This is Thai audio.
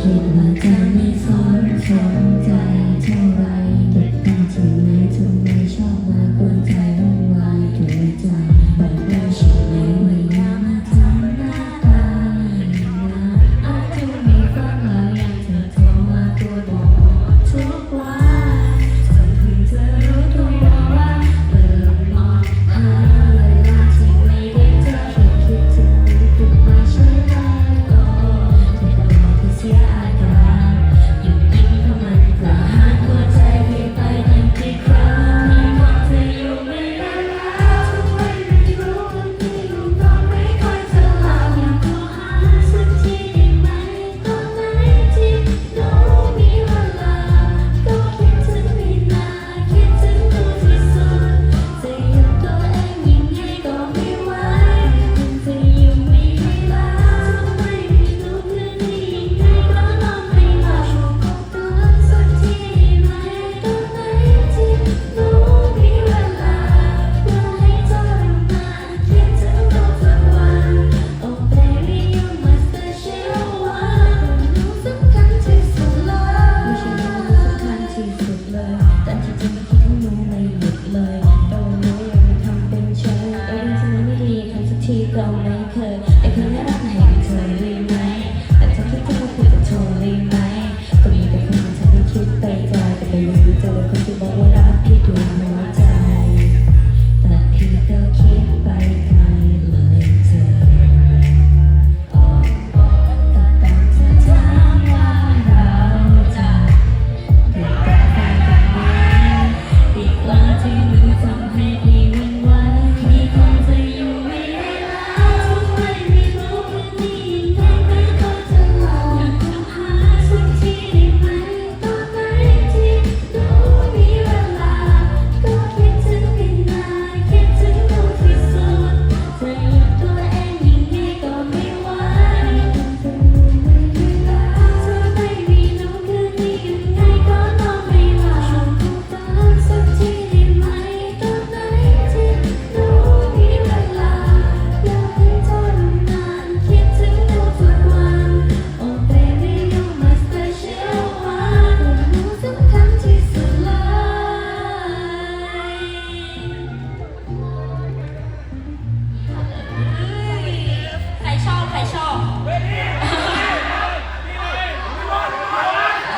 喜欢看 คิดทั้งรู้ไม่หยุดเลยโตรู้ยังทำเป็นเฉยเอ้ยทำไมไม่ดีทำสักทีก็ไม่เคย